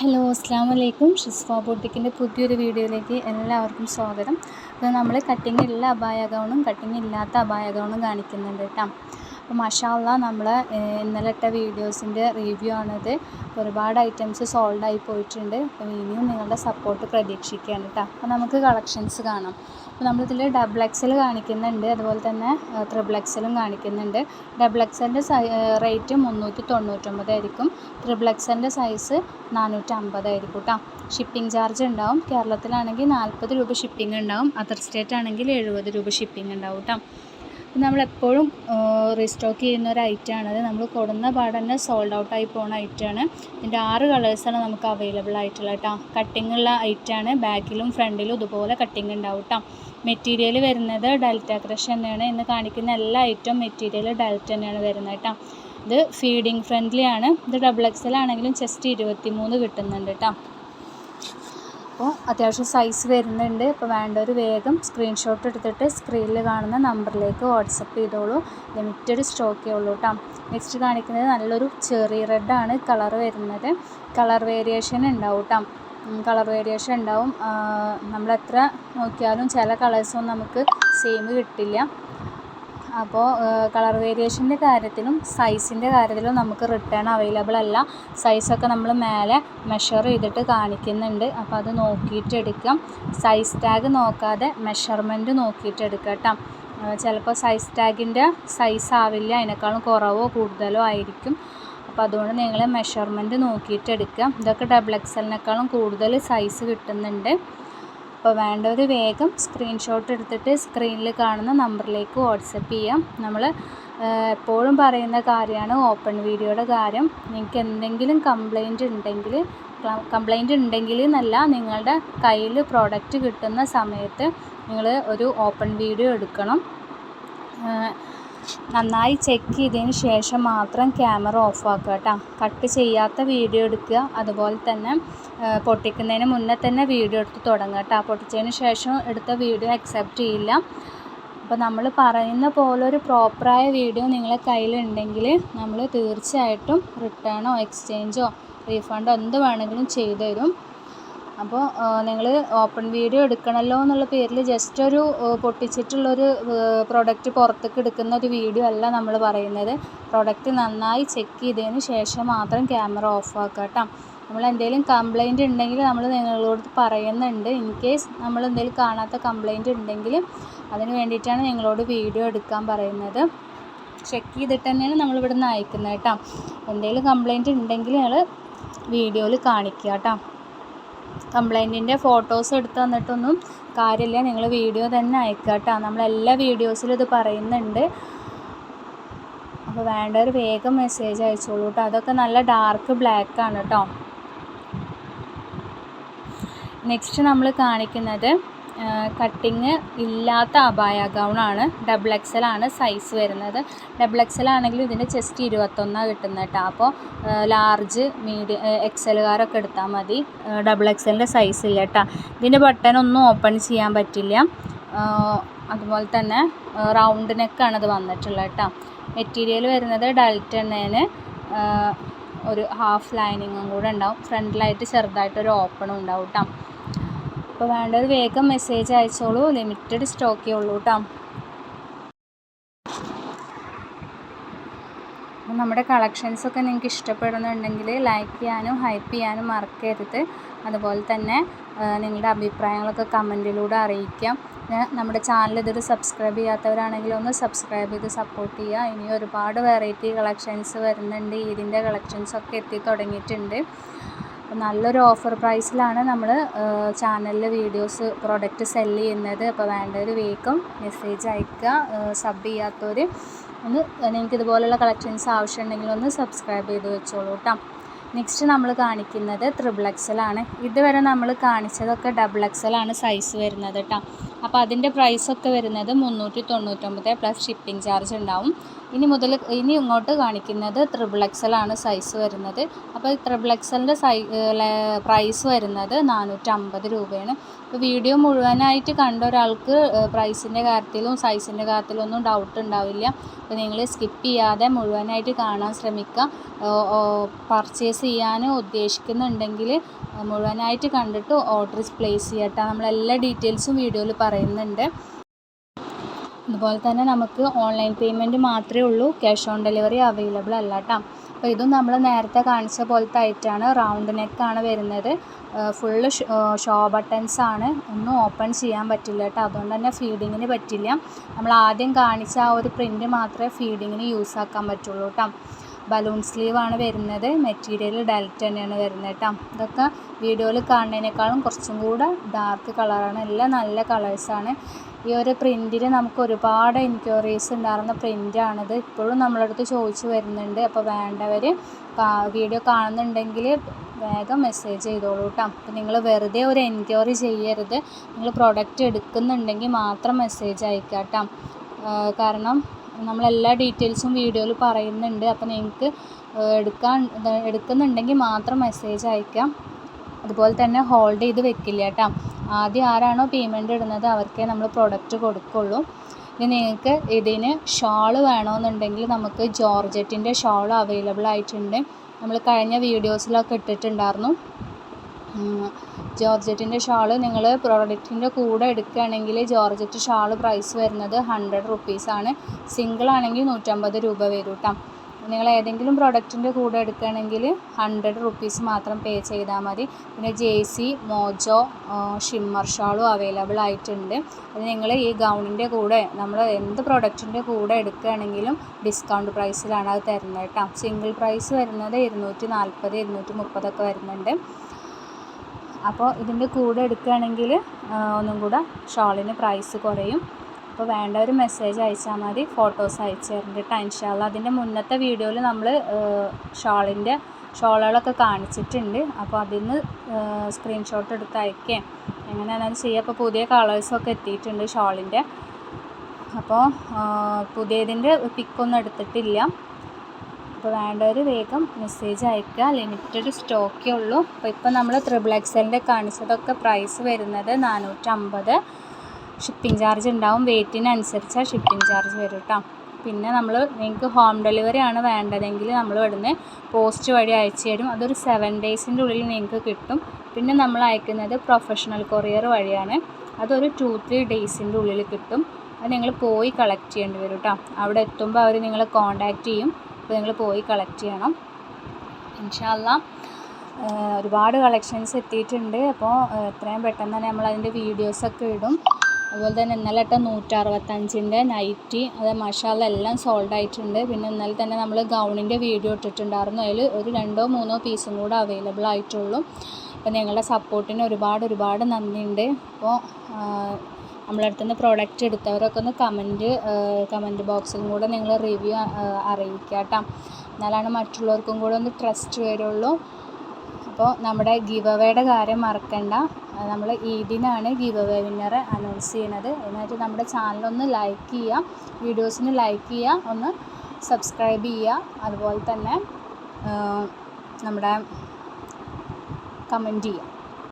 Hello അസ്സാം വലൈക്കും ഷിസ്ഫ ബോട്ടിക്കിന്റെ പുതിയൊരു വീഡിയോയിലേക്ക് എല്ലാവർക്കും സ്വാഗതം. ഇത് നമ്മൾ കട്ടിങ് ഉള്ള ഗൗണും കട്ടിങ് ഇല്ലാത്ത അപായകവണും കാണിക്കുന്നുണ്ട് കേട്ടോ അപ്പോൾ മഷാല്ല നമ്മൾ ഇന്നലത്തെ വീഡിയോസിന്റെ റിവ്യൂ ആണത്. ഒരുപാട് ഐറ്റംസ് സോൾഡ് ആയി പോയിട്ടുണ്ട്. അപ്പോൾ ഇനിയും നിങ്ങളുടെ സപ്പോർട്ട് പ്രതീക്ഷിക്കുകയാണ് കേട്ടോ അപ്പോൾ നമുക്ക് കളക്ഷൻസ് കാണാം. അപ്പോൾ നമ്മളിതിൽ ഡബിൾ എക്സൽ കാണിക്കുന്നുണ്ട്. അതുപോലെ തന്നെ ത്രിബിൾ എക്സലും കാണിക്കുന്നുണ്ട്. ഡബിൾ എക്സലിന്റെ റേറ്റ് മുന്നൂറ്റി തൊണ്ണൂറ്റൊമ്പതായിരിക്കും ത്രിബിൾ എക്സലിന്റെ സൈസ് നാനൂറ്റി അമ്പതായിരിക്കും കേട്ടോ ഷിപ്പിംഗ് ചാർജ് ഉണ്ടാവും. കേരളത്തിലാണെങ്കിൽ നാൽപ്പത് രൂപ ഷിപ്പിംഗ് ഉണ്ടാവും. അതർ സ്റ്റേറ്റ് ആണെങ്കിൽ എഴുപത് രൂപ ഷിപ്പിംഗ് ഉണ്ടാവും കേട്ടോ നമ്മളെപ്പോഴും റീസ്റ്റോക്ക് ചെയ്യുന്ന ഒരു ഐറ്റമാണത് നമ്മൾ കൊടുന്ന പാടെ തന്നെ സോൾഡ് ഔട്ട് ആയി പോകുന്ന ഐറ്റമാണ് ഇതിന്റെ ആറ് കളേഴ്സാണ് നമുക്ക് അവൈലബിൾ ആയിട്ടുള്ളത് കേട്ടോ കട്ടിംഗ് ഉള്ള ഐറ്റമാണ് ബാക്കിലും ഫ്രണ്ടിലും ഇതുപോലെ കട്ടിംഗ് ഉണ്ടാവും കേട്ടോ മെറ്റീരിയൽ വരുന്നത് ഡെൽറ്റ ക്രഷ് തന്നെയാണ്. ഇന്ന് കാണിക്കുന്ന എല്ലാ ഐറ്റവും മെറ്റീരിയൽ ഡെൽറ്റ തന്നെയാണ് വരുന്നത് കേട്ടോ ഇത് ഫീഡിങ് ഫ്രണ്ട്ലി ആണ്. ഇത് ഡബിൾ എക്സൽ ആണെങ്കിലും ചെസ്റ്റ് ഇരുപത്തി മൂന്ന് കിട്ടുന്നുണ്ട് കേട്ടോ അപ്പോൾ അത്യാവശ്യം സൈസ് വരുന്നുണ്ട്. അപ്പോൾ വേണ്ടവർ വേഗം സ്ക്രീൻഷോട്ട് എടുത്തിട്ട് സ്ക്രീനിൽ കാണുന്ന നമ്പറിലേക്ക് വാട്സപ്പ് ചെയ്തോളൂ. ലിമിറ്റഡ് സ്റ്റോക്കേ ഉള്ളൂ കേട്ടോ നെക്സ്റ്റ് കാണിക്കുന്നത് നല്ലൊരു ചെറി റെഡാണ് കളർ വരുന്നത്. കളർ വേരിയേഷൻ ഉണ്ടാവും കേട്ടോ കളർ വേരിയേഷൻ ഉണ്ടാവും. നമ്മളെത്ര നോക്കിയാലും ചില കളേഴ്സൊന്നും നമുക്ക് സെയിം കിട്ടില്ല. അപ്പോൾ കളർ വേരിയേഷന്റെ കാര്യത്തിലും സൈസിന്റെ കാര്യത്തിലും നമുക്ക് റിട്ടേൺ അവൈലബിൾ അല്ല. സൈസൊക്കെ നമ്മൾ മേലെ മെഷർ ചെയ്തിട്ട് കാണിക്കുന്നുണ്ട്. അപ്പോൾ അത് നോക്കിയിട്ട് എടുക്കാം. സൈസ് ടാഗ് നോക്കാതെ മെഷർമെന്റ് നോക്കിയിട്ട് എടുക്കാം ചിലപ്പോൾ സൈസ് ടാഗിന്റെ സൈസ് ആവില്ല. അതിനേക്കാളും കുറവോ കൂടുതലോ ആയിരിക്കും. അപ്പോൾ അതുകൊണ്ട് നിങ്ങൾ മെഷർമെന്റ് നോക്കിയിട്ട് എടുക്കുക ഇതൊക്കെ ഡബിൾ എക്സലിനേക്കാളും കൂടുതൽ സൈസ് കിട്ടുന്നുണ്ട്. അപ്പോൾ വേണ്ടവർ വേഗം സ്ക്രീൻഷോട്ട് എടുത്തിട്ട് സ്ക്രീനിൽ കാണുന്ന നമ്പറിലേക്ക് വാട്സപ്പ് ചെയ്യാം. നമ്മൾ എപ്പോഴും പറയുന്ന കാര്യമാണ് ഓപ്പൺ വീഡിയോയുടെ കാര്യം. നിങ്ങൾക്ക് എന്തെങ്കിലും കംപ്ലൈന്റ് ഉണ്ടെങ്കിൽ കംപ്ലൈന്റ് ഉണ്ടെങ്കിൽ എന്നല്ല നിങ്ങളുടെ കയ്യിൽ പ്രോഡക്റ്റ് കിട്ടുന്ന സമയത്ത് നിങ്ങൾ ഒരു ഓപ്പൺ വീഡിയോ എടുക്കണം. നന്നായി ചെക്ക് ചെയ്തതിന് ശേഷം മാത്രം ക്യാമറ ഓഫ് ആക്കുക കേട്ടോ കട്ട് ചെയ്യാത്ത വീഡിയോ എടുക്കുക. അതുപോലെ തന്നെ പൊട്ടിക്കുന്നതിന് മുന്നേ തന്നെ വീഡിയോ എടുത്ത് തുടങ്ങുക കേട്ടോ പൊട്ടിച്ചതിന് ശേഷം എടുത്ത വീഡിയോ അക്സെപ്റ്റ് ചെയ്യില്ല. അപ്പോൾ നമ്മൾ പറയുന്ന പോലെ ഒരു പ്രോപ്പറായ വീഡിയോ നിങ്ങളെ കയ്യിലുണ്ടെങ്കിൽ നമ്മൾ തീർച്ചയായിട്ടും റിട്ടേണോ എക്സ്ചേഞ്ചോ റീഫണ്ടോ എന്ത് വേണമെങ്കിലും ചെയ്തു തരും അപ്പോൾ നിങ്ങൾ ഓപ്പൺ വീഡിയോ എടുക്കണമല്ലോ എന്നുള്ള പേരിൽ ജസ്റ്റ് ഒരു പൊട്ടിച്ചിട്ടുള്ളൊരു പ്രൊഡക്റ്റ് പുറത്തേക്ക് എടുക്കുന്ന ഒരു വീഡിയോ അല്ല നമ്മൾ പറയുന്നത്. പ്രൊഡക്റ്റ് നന്നായി ചെക്ക് ചെയ്തതിന് ശേഷം മാത്രം ക്യാമറ ഓഫ് ആക്കുക കേട്ടോ നമ്മൾ എന്തെങ്കിലും കംപ്ലൈന്റ് ഉണ്ടെങ്കിൽ നമ്മൾ നിങ്ങളോട് പറയുന്നുണ്ട്. ഇൻ കേസ് നമ്മൾ എന്തെങ്കിലും കാണാത്ത കംപ്ലൈന്റ് ഉണ്ടെങ്കിൽ അതിന് വേണ്ടിയിട്ടാണ് നിങ്ങളോട് വീഡിയോ എടുക്കാൻ പറയുന്നത്. ചെക്ക് ചെയ്തിട്ട് തന്നെയാണ് നമ്മളിവിടെ നിന്ന് അയക്കുന്നത് കേട്ടോ എന്തെങ്കിലും കംപ്ലൈന്റ് ഉണ്ടെങ്കിൽ നിങ്ങൾ വീഡിയോയിൽ കാണിക്കുക കേട്ടോ കംപ്ലൈന്റിന്റെ ഫോട്ടോസ് എടുത്ത് തന്നിട്ടൊന്നും കാര്യമില്ല. നിങ്ങൾ വീഡിയോ തന്നെ അയക്കുക കേട്ടോ. നമ്മളെല്ലാ വീഡിയോസിലും ഇത് പറയുന്നുണ്ട്. അപ്പോൾ വേണ്ടവർ വേഗം മെസ്സേജ് അയച്ചോളൂ കേട്ടോ. അതൊക്കെ നല്ല ഡാർക്ക് ബ്ലാക്ക് ആണ് കേട്ടോ. നെക്സ്റ്റ് നമ്മൾ കാണിക്കുന്നത് കട്ടിങ് ഇല്ലാത്ത അബായ ഗൗണാണ് ഡബിൾ എക്സൽ ആണ് സൈസ് വരുന്നത്. ഡബിൾ എക്സൽ ആണെങ്കിൽ ഇതിന്റെ ചെസ്റ്റ് ഇരുപത്തൊന്നാണ് കിട്ടുന്നത് കേട്ടോ അപ്പോൾ ലാർജ് മീഡിയം എക്സലുകാരൊക്കെ എടുത്താൽ മതി. ഡബിൾ എക്സലിന്റെ സൈസ് ഇല്ല കേട്ടോ ഇതിന്റെ ബട്ടൺ ഒന്നും ഓപ്പൺ ചെയ്യാൻ പറ്റില്ല. അതുപോലെ തന്നെ റൗണ്ട് നെക്കാണ് ഇത് വന്നിട്ടുള്ളത് കേട്ടോ മെറ്റീരിയൽ വരുന്നത് ഡൽറ്റ് എണ്ണേന് ഒരു ഹാഫ് ലൈനിങ്ങും കൂടെ ഉണ്ടാവും. ഫ്രണ്ടിലായിട്ട് ചെറുതായിട്ടൊരു ഓപ്പണും ഉണ്ടാവും കേട്ടോ അപ്പോൾ വേണ്ടത് വേഗം മെസ്സേജ് അയച്ചോളൂ. ലിമിറ്റഡ് സ്റ്റോക്കേ ഉള്ളൂ കേട്ടോ നമ്മുടെ കളക്ഷൻസൊക്കെ നിങ്ങൾക്ക് ഇഷ്ടപ്പെടുന്നുണ്ടെങ്കിൽ ലൈക്ക് ചെയ്യാനും ഹൈപ്പ് ചെയ്യാനും മറക്കരുത്. അതുപോലെ തന്നെ നിങ്ങളുടെ അഭിപ്രായങ്ങളൊക്കെ കമന്റിലൂടെ അറിയിക്കാം. നമ്മുടെ ചാനൽ ഇതൊരു സബ്സ്ക്രൈബ് ചെയ്യാത്തവരാണെങ്കിൽ ഒന്ന് സബ്സ്ക്രൈബ് ചെയ്ത് സപ്പോർട്ട് ചെയ്യുക. ഇനി ഒരുപാട് വെറൈറ്റി കളക്ഷൻസ് വരുന്നുണ്ട്. ഈദിന്റെ കളക്ഷൻസൊക്കെ എത്തി തുടങ്ങിയിട്ടുണ്ട്. നല്ലൊരു ഓഫർ പ്രൈസിലാണ് നമ്മൾ ചാനലിൽ വീഡിയോസ് പ്രോഡക്റ്റ് സെല്ല് ചെയ്യുന്നത്. അപ്പോൾ വേണ്ടവർ വേഗം മെസ്സേജ് അയക്കുക സബ് ചെയ്യാത്തവർ ഒന്ന് നിങ്ങൾക്ക് ഇതുപോലുള്ള കളക്ഷൻസ് ആവശ്യമുണ്ടെങ്കിൽ ഒന്ന് സബ്സ്ക്രൈബ് ചെയ്ത് വെച്ചോളൂ കേട്ടോ നെക്സ്റ്റ് നമ്മൾ കാണിക്കുന്നത് ത്രിബിൾ എക്സലാണ് ഇതുവരെ നമ്മൾ കാണിച്ചതൊക്കെ ഡബിൾ എക്സലാണ് സൈസ് വരുന്നത് കേട്ടോ അപ്പോൾ അതിന്റെ പ്രൈസൊക്കെ വരുന്നത് മുന്നൂറ്റി തൊണ്ണൂറ്റൊമ്പത് പ്ലസ് ഷിപ്പിംഗ് ചാർജ് ഉണ്ടാവും. ഇനി മുതൽ ഇനി ഇങ്ങോട്ട് കാണിക്കുന്നത് ത്രിബിൾ ആണ് സൈസ് വരുന്നത്. അപ്പോൾ ത്രിബിൾ എക്സലിന്റെ സൈ പ്രൈസ് വരുന്നത് നാനൂറ്റമ്പത് രൂപയാണ്. അപ്പോൾ വീഡിയോ മുഴുവനായിട്ട് കണ്ട ഒരാൾക്ക് പ്രൈസിന്റെ കാര്യത്തിലും സൈസിന്റെ കാര്യത്തിലും ഒന്നും ഡൗട്ട് ഉണ്ടാവില്ല. അപ്പോൾ നിങ്ങൾ സ്കിപ്പ് ചെയ്യാതെ മുഴുവനായിട്ട് കാണാൻ ശ്രമിക്കുക. പർച്ചേസ് ചെയ്യാൻ ഉദ്ദേശിക്കുന്നുണ്ടെങ്കിൽ മുഴുവനായിട്ട് കണ്ടിട്ട് ഓർഡർ പ്ലേസ് ചെയ്യട്ടെ. നമ്മളെല്ലാ ഡീറ്റെയിൽസും വീഡിയോയിൽ പറയുന്നുണ്ട്. അതുപോലെ തന്നെ നമുക്ക് ഓൺലൈൻ പേയ്മെന്റ് മാത്രമേ ഉള്ളൂ. ക്യാഷ് ഓൺ ഡെലിവറി അവൈലബിൾ അല്ല കേട്ടോ അപ്പോൾ ഇതും നമ്മൾ നേരത്തെ കാണിച്ച പോലത്തെ ആയിട്ടാണ് റൗണ്ട് നെക്കാണ് വരുന്നത്. ഫുള്ള് ഷോ ബട്ടൺസ് ആണ്. ഒന്നും ഓപ്പൺ ചെയ്യാൻ പറ്റില്ല കേട്ടോ അതുകൊണ്ട് തന്നെ ഫീഡിങ്ങിന് പറ്റില്ല. നമ്മൾ ആദ്യം കാണിച്ച ആ ഒരു പ്രിന്റ് മാത്രമേ ഫീഡിങ്ങിന് യൂസ് ആക്കാൻ പറ്റുള്ളൂ കേട്ടോ ബലൂൺ ആണ് വരുന്നത്. മെറ്റീരിയൽ ഡയറക്റ്റ് തന്നെയാണ് വരുന്നത് കേട്ടോ ഇതൊക്കെ വീഡിയോയിൽ കാണുന്നതിനേക്കാളും കുറച്ചും കൂടെ ഡാർക്ക് കളറാണ് എല്ലാം നല്ല കളേഴ്സാണ് ഈ ഒരു പ്രിന്റിൽ നമുക്ക് ഒരുപാട് എൻക്വയറീസ് ഉണ്ടായിരുന്ന പ്രിന്റാണിത് ഇപ്പോഴും നമ്മളടുത്ത് ചോദിച്ചു വരുന്നുണ്ട്. അപ്പോൾ വേണ്ടവർ വീഡിയോ കാണുന്നുണ്ടെങ്കിൽ വേഗം മെസ്സേജ് ചെയ്തോളൂ കേട്ടോ അപ്പോൾ നിങ്ങൾ വെറുതെ ഒരു എൻക്വയറി ചെയ്യരുത്. നിങ്ങൾ പ്രോഡക്റ്റ് എടുക്കുന്നുണ്ടെങ്കിൽ മാത്രം മെസ്സേജ് അയക്കാം കേട്ടോ കാരണം നമ്മളെല്ലാ ഡീറ്റെയിൽസും വീഡിയോയിൽ പറയുന്നുണ്ട്. അപ്പോൾ നിങ്ങൾക്ക് എടുക്കാൻ എടുക്കുന്നുണ്ടെങ്കിൽ മാത്രം മെസ്സേജ് അയക്കാം. അതുപോലെ തന്നെ ഹോൾഡ് ചെയ്ത് വെക്കില്ല കേട്ടോ. ആദ്യം ആരാണോ പേയ്മെന്റ് ഇടുന്നത് അവർക്കേ നമ്മൾ പ്രൊഡക്റ്റ് കൊടുക്കുള്ളൂ. ഇനി നിങ്ങൾക്ക് ഇതിന് ഷാൾ വേണമെന്നുണ്ടെങ്കിൽ നമുക്ക് ജോർജറ്റിന്റെ ഷാൾ അവൈലബിൾ ആയിട്ടുണ്ട്. നമ്മൾ കഴിഞ്ഞ വീഡിയോസിലൊക്കെ ഇട്ടിട്ടുണ്ടായിരുന്നു. ജോർജറ്റിന്റെ ഷാൾ നിങ്ങൾ പ്രോഡക്റ്റിന്റെ കൂടെ എടുക്കുകയാണെങ്കിൽ ജോർജറ്റ് ഷാൾ പ്രൈസ് വരുന്നത് ഹൺഡ്രഡ് റുപ്പീസാണ് സിംഗിൾ ആണെങ്കിൽ നൂറ്റമ്പത് രൂപ വരും കേട്ടോ നിങ്ങൾ ഏതെങ്കിലും പ്രൊഡക്റ്റിന്റെ കൂടെ എടുക്കുകയാണെങ്കിൽ ഹൺഡ്രഡ് റുപ്പീസ് മാത്രം പേ ചെയ്താൽ മതി. പിന്നെ ജെ സി മോജോ ഷിമ്മർ ഷാളും അവൈലബിൾ ആയിട്ടുണ്ട്. അത് നിങ്ങൾ ഈ ഗൗണിന്റെ കൂടെ നമ്മൾ എന്ത് പ്രൊഡക്റ്റിന്റെ കൂടെ എടുക്കുകയാണെങ്കിലും ഡിസ്കൗണ്ട് പ്രൈസിലാണ് അത് തരുന്നത് കേട്ടോ സിംഗിൾ പ്രൈസ് വരുന്നത് ഇരുന്നൂറ്റി നാൽപ്പത് ഇരുന്നൂറ്റി മുപ്പതൊക്കെ വരുന്നുണ്ട്. അപ്പോൾ ഇതിന്റെ കൂടെ എടുക്കുകയാണെങ്കിൽ ഒന്നും കൂടെ ഷോളിന് പ്രൈസ് കുറയും. അപ്പോൾ വേണ്ട ഒരു മെസ്സേജ് അയച്ചാൽ മതി ഫോട്ടോസ് അയച്ചു തരുന്നുണ്ട് കേട്ടോ ഇൻഷാല്ല അതിന്റെ മുന്നത്തെ വീഡിയോയിൽ നമ്മൾ ഷോളിന്റെ ഷോളുകളൊക്കെ കാണിച്ചിട്ടുണ്ട്. അപ്പോൾ അതിൽ നിന്ന് സ്ക്രീൻഷോട്ട് എടുത്ത് അയക്കുകയും എങ്ങനെയാണെന്ന് ചെയ്യുക? അപ്പോൾ പുതിയ കളേഴ്സൊക്കെ എത്തിയിട്ടുണ്ട് ഷോളിന്റെ. അപ്പോൾ പുതിയതിന്റെ പിക്കൊന്നും എടുത്തിട്ടില്ല. അപ്പോൾ വേണ്ടവർ വേഗം മെസ്സേജ് അയക്കുക. ലിമിറ്റഡ് സ്റ്റോക്കേ ഉള്ളൂ. അപ്പോൾ ഇപ്പോൾ നമ്മൾ ത്രിബിൾ എക്സലിന്റെ കാണിച്ചതൊക്കെ പ്രൈസ് വരുന്നത് നാനൂറ്റമ്പത്. ഷിപ്പിംഗ് ചാർജ് ഉണ്ടാവും. വെയിറ്റിനനുസരിച്ചാണ് ഷിപ്പിംഗ് ചാർജ് വരും കേട്ടോ പിന്നെ നമ്മൾ നിങ്ങൾക്ക് ഹോം ഡെലിവറി ആണ് വേണ്ടതെങ്കിൽ നമ്മൾ ഇവിടുന്ന് പോസ്റ്റ് വഴി അയച്ചു തരും. അതൊരു സെവൻ ഡേയ്സിന്റെ ഉള്ളിൽ നിങ്ങൾക്ക് കിട്ടും. പിന്നെ നമ്മൾ അയക്കുന്നത് പ്രൊഫഷണൽ കൊറിയർ വഴിയാണ്. അതൊരു ടു ത്രീ ഡേയ്സിന്റെ ഉള്ളിൽ കിട്ടും. അത് നിങ്ങൾ പോയി കളക്ട് ചെയ്യേണ്ടി വരും കേട്ടോ അവിടെ എത്തുമ്പോൾ അവർ നിങ്ങളെ കോൺടാക്റ്റ് ചെയ്യും. അപ്പോൾ നിങ്ങൾ പോയി കളക്ട് ചെയ്യണം. ഇൻഷാല്ല ഒരുപാട് കളക്ഷൻസ് എത്തിയിട്ടുണ്ട്. അപ്പോൾ എത്രയും പെട്ടെന്ന് തന്നെ നമ്മൾ അതിന്റെ വീഡിയോസൊക്കെ ഇടും. അതുപോലെ തന്നെ ഇന്നലെ ഇട്ട നൂറ്ററുപത്തഞ്ചിന്റെ നൈറ്റി അത് മഷാല എല്ലാം സോൾഡ് ആയിട്ടുണ്ട്. പിന്നെ ഇന്നലെ തന്നെ നമ്മൾ ഗൗണിന്റെ വീഡിയോ ഇട്ടിട്ടുണ്ടായിരുന്നു. അതിൽ ഒരു രണ്ടോ മൂന്നോ പീസും കൂടെ അവൈലബിൾ ആയിട്ടുള്ളൂ. അപ്പോൾ നിങ്ങളുടെ സപ്പോർട്ടിന് ഒരുപാട് ഒരുപാട് നന്ദിയുണ്ട്. അപ്പോൾ നമ്മളെ അടുത്ത് നിന്ന് പ്രോഡക്റ്റ് എടുത്തവരൊക്കെ ഒന്ന് കമന്റ് കമന്റ് ബോക്സിലും കൂടെ നിങ്ങൾ റിവ്യൂ അറിയിക്കുക കേട്ടോ. എന്നാലാണ് മറ്റുള്ളവർക്കും കൂടെ ഒന്ന് ട്രസ്റ്റ് വരുള്ളൂ. അപ്പോൾ നമ്മുടെ ഗീവ് അവയുടെ കാര്യം മറക്കണ്ട. നമ്മൾ ഈദിനാണ് ഗീവ് അവേ വിന്നർ അനൗൺസ് ചെയ്യുന്നത്. അതിനായിട്ട് നമ്മുടെ ചാനലൊന്ന് ലൈക്ക് ചെയ്യുക. വീഡിയോസിന് ലൈക്ക് ചെയ്യുക. ഒന്ന് സബ്സ്ക്രൈബ് ചെയ്യുക. അതുപോലെ തന്നെ നമ്മുടെ കമന്റ് ചെയ്യുക.